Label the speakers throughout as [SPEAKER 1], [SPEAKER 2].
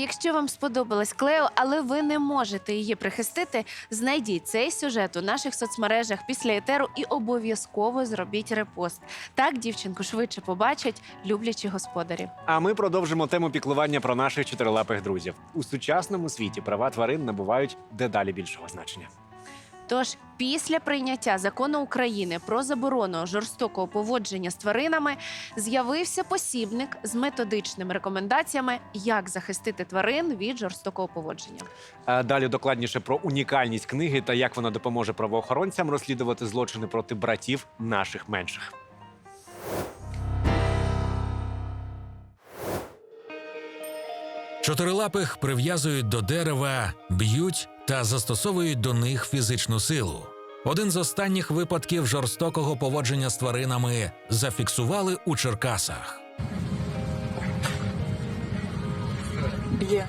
[SPEAKER 1] Якщо вам сподобалась Клео, але ви не можете її прихистити, знайдіть цей сюжет у наших соцмережах після етеру і обов'язково зробіть репост. Так дівчинку швидше побачать люблячі господарі.
[SPEAKER 2] А ми продовжимо тему піклування про наших чотирилапих друзів. У сучасному світі права тварин набувають дедалі більшого значення.
[SPEAKER 1] Тож, після прийняття закону України про заборону жорстокого поводження з тваринами з'явився посібник з методичними рекомендаціями, як захистити тварин від жорстокого поводження.
[SPEAKER 2] Далі докладніше про унікальність книги та як вона допоможе правоохоронцям розслідувати злочини проти братів наших менших.
[SPEAKER 3] Чотирилапих прив'язують до дерева, б'ють та застосовують до них фізичну силу. Один з останніх випадків жорстокого поводження з тваринами зафіксували у Черкасах.
[SPEAKER 4] Б'є.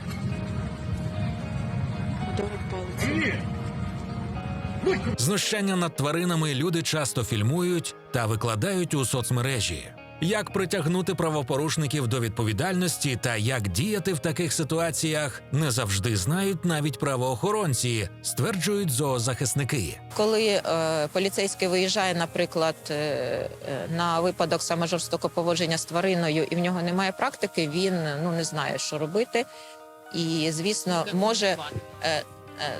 [SPEAKER 3] Знущання над тваринами люди часто фільмують та викладають у соцмережі. Як притягнути правопорушників до відповідальності та як діяти в таких ситуаціях, не завжди знають навіть правоохоронці, стверджують зоозахисники.
[SPEAKER 5] Коли е, поліцейський виїжджає, наприклад, е, е, на випадок саме жорстокого поводження з твариною, і в нього немає практики, він ну не знає, що робити. І, звісно, може. Е, е,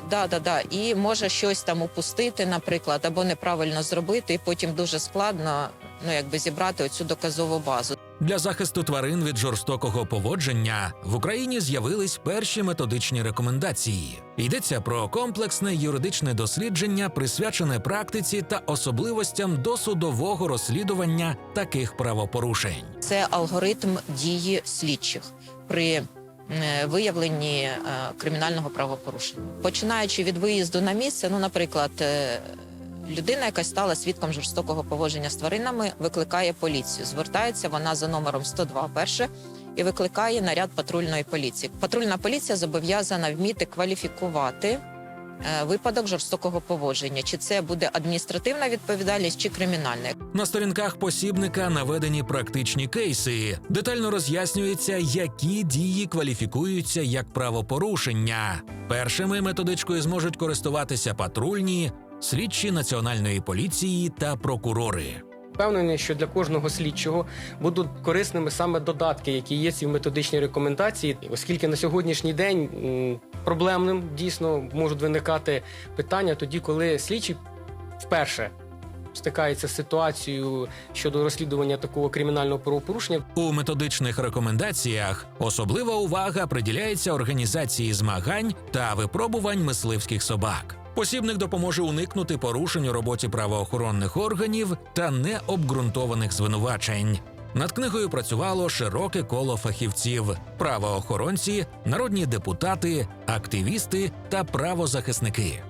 [SPEAKER 5] Да, да, да, і може щось там упустити, наприклад, або неправильно зробити, і потім дуже складно ну якби зібрати оцю доказову базу.
[SPEAKER 3] Для захисту тварин від жорстокого поводження в Україні з'явились перші методичні рекомендації. Йдеться про комплексне юридичне дослідження, присвячене практиці та особливостям досудового розслідування таких правопорушень.
[SPEAKER 5] Це алгоритм дії слідчих при е, виявленні е, кримінального правопорушення. Починаючи від виїзду на місце, ну, наприклад, е, людина, яка стала свідком жорстокого поводження з тваринами, викликає поліцію. Звертається вона за номером 102 перше і викликає наряд патрульної поліції. Патрульна поліція зобов'язана вміти кваліфікувати. е, Випадок жорстокого поводження, чи це буде адміністративна відповідальність, чи кримінальна.
[SPEAKER 3] На сторінках посібника наведені практичні кейси. Детально роз'яснюється, які дії кваліфікуються як правопорушення. Першими методичкою зможуть користуватися патрульні, слідчі національної поліції та прокурори.
[SPEAKER 6] Впевнений, що для кожного слідчого будуть корисними саме додатки, які є ці в методичній рекомендації, оскільки на сьогоднішній день проблемним дійсно можуть виникати питання тоді, коли слідчий вперше стикається з ситуацією щодо розслідування такого кримінального правопорушення.
[SPEAKER 3] У методичних рекомендаціях особлива увага приділяється організації змагань та випробувань мисливських собак. Посібник допоможе уникнути порушень у роботі правоохоронних органів та необґрунтованих звинувачень. Над книгою працювало широке коло фахівців: правоохоронці, народні депутати, активісти та правозахисники.